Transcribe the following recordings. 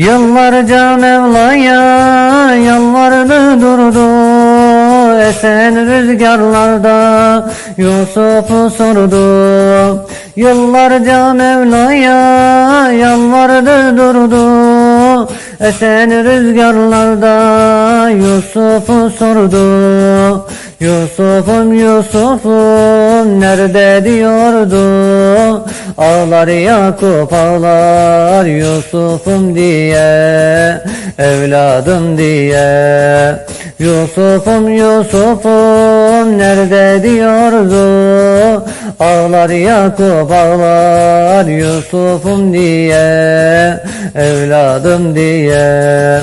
Yıllarca Mevla'ya yalvardı durdu Esen rüzgarlarda Yusuf'u sordu. Yıllarca Mevla'ya yalvardı durdu Esen rüzgarlarda Yusuf'u sordu. Yusuf'um Yusuf'um nerede diyordu? Ağlar Yakup ağlar Yusuf'um diye Evladım diye. Yusuf'um Yusuf'um nerede diyordu? Ağlar Yakup ağlar Yusuf'um diye Evladım diye.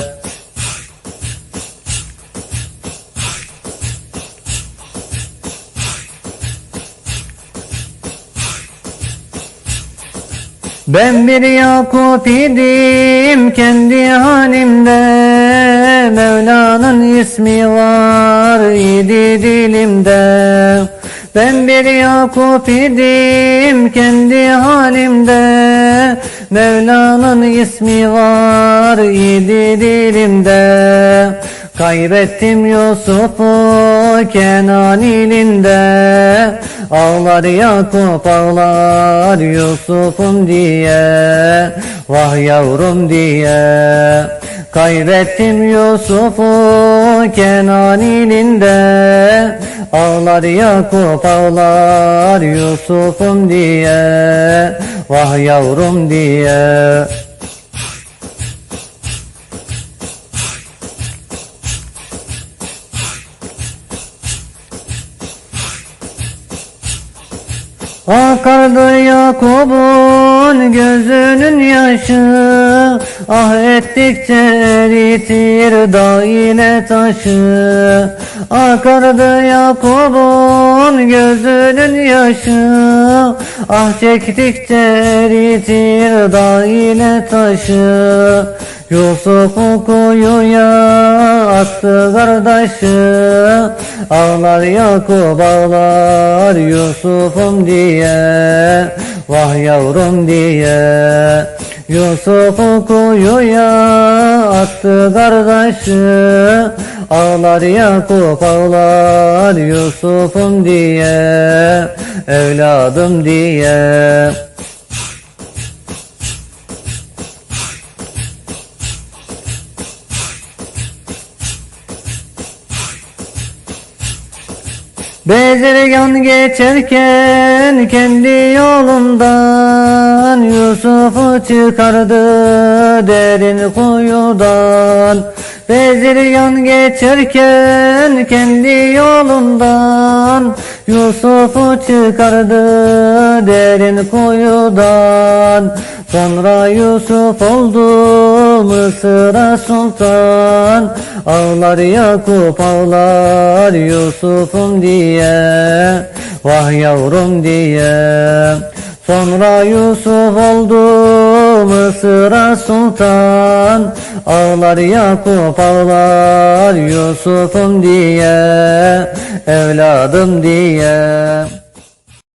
Ben bir Yakup idim kendi halimde ismi var idi dilimde. Ben bir Yakup idim kendi halimde. Mevla'nın ismi var idi dilimde. Kaybettim Yusuf'u Kenan ilinde. Ağlar Yakup ağlar Yusuf'um diye. Vah yavrum diye. Kaybettim Yusuf'u Kenan ilinde Ağlar Yakup ağlar Yusuf'um diye Vah yavrum diye Akardı Yakup'un gözünün yaşı Ah ettikçe eritir dağ ile taşı. Akardı Yakup'un gözünün yaşı Ah çektikçe eritir dağ ile taşı Yusuf'u kuyuya attı kardeşi Ağlar Yakup ağlar Yusuf'um diye Vah yavrum diye. Yusuf'u kuyuya attı kardeşi Ağlar Yakup ağlar Yusuf'um diye Evladım diye Bezirgan geçerken kendi yolundan Yusuf'u çıkardı derin kuyudan. Bezirgan geçerken kendi yolundan Yusuf'u çıkardı derin kuyudan. Sonra Yusuf oldu Mısır'a sultan. Ağlar Yakup ağlar Yusuf'um diye Vah yavrum diye. Sonra Yusuf oldu Mısır'a sultan Ağlar Yakup ağlar Yusuf'um diye Evladım diye